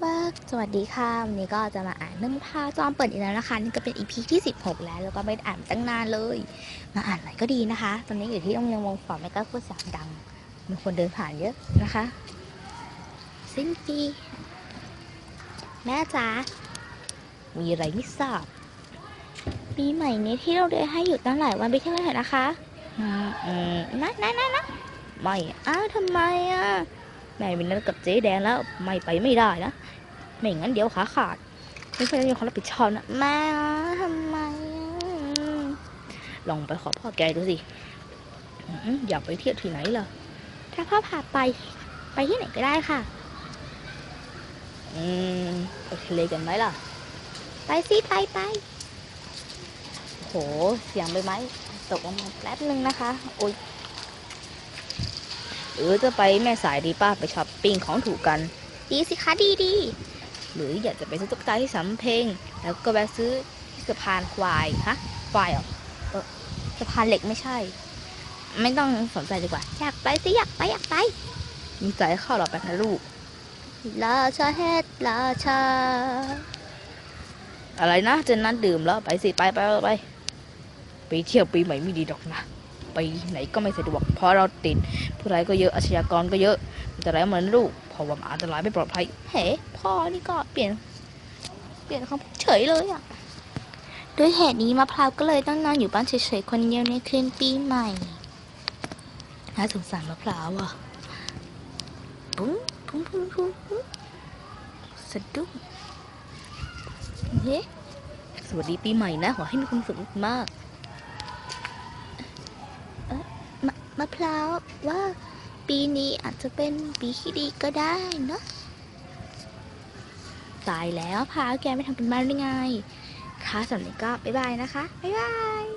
ว่าสวัสดีค่ะวันนี้ก็จะมาอ่านเรื่องพาจอมเปิดอีกแล้วนะคะนี่ก็เป็นอีพีที่ 16 แล้ว แล้วก็ไม่ได้อ่านตั้งนานเลย มาอ่านหน่อยก็ดีนะคะ ตอนนี้อยู่ที่โรงเรียนวงฝอไม่กล้าพูดเสียงดังมีคนเดินผ่านเยอะนะคะ สิ้นปีแม่จ๋ามีอะไรไม่ทราบปีใหม่นี้ที่เราเรียนให้หยุดตั้งหลายวันไปเที่ยวกันเถอะนะคะอืมอืมนะนะนะนะไม่อ้าวทำไมอะ แม่มีนัดกับเจ๊แดงแล้วไม่ไปไม่ได้นะ ไม่งั้นเดี๋ยวขาขาด ไม่ใช่มีความรับผิดชอบนะแม่ทำไม ลองไปขอพ่อแกดูสิอยากไปเที่ยวที่ไหนล่ะ ถ้าพ่อพาไป ไปที่ไหนก็ได้ค่ะ อืมไปทะเลกันไหมล่ะ ไปสิไปไปโหเสียงใบไม้ตกลงมาแป๊บนึงนะคะ โอ้ย หรือจะไปแม่สายดีป้าไปช้อปปิ้งของถูกกัน ดีสิคะดีดี หรืออยากจะไปซื้อตุ๊กตาที่สำเพ็ง แล้วก็แวะซื้อที่สะพานควายฮะควายเหรอเออสะพานเหล็กไม่ใช่ ไม่ต้องสนใจดีกว่า อยากไปสิอยากไปอยากไปมีใจเข้าหรอแป๊บนะลูกราชาเฮ็ดราชา อะไรนะจะนัดดื่มแล้วไปสิไปไปไปไปไปเที่ยวปีใหม่ไม่ดีดอกนะ ไปไหนก็ไม่สะดวก เพราะเราติดผู้ร้ายก็เยอะอาชญากรก็เยอะอันตรายเหมือนลูกเพราะว่ามันอันตรายไม่ปลอดภัยเฮ้พ่อนี่ก็เปลี่ยน เปลี่ยนคำเฉยเลยอะด้วยเหตุนี้มะพร้าวก็เลยต้องนอนอยู่บ้านเฉยๆคนเดียวในคืนปีใหม่น่าสงสารมะพร้าวอะปุ้งปุ้งปุ้งปุ้งปุ้งสะดุ้งเฮ้สวัสดีปีใหม่นะ ขอให้มีความสุขมากๆะพร้าวว่าปีนี้อาจจะเป็นปีที่ดีก็ได้เนาะตายแล้วพาแกไม่ทำเป็นบ้านได้ไงค่ะสำหรับนี้ก็บ๊ายบายนะคะ บ๊ายบาย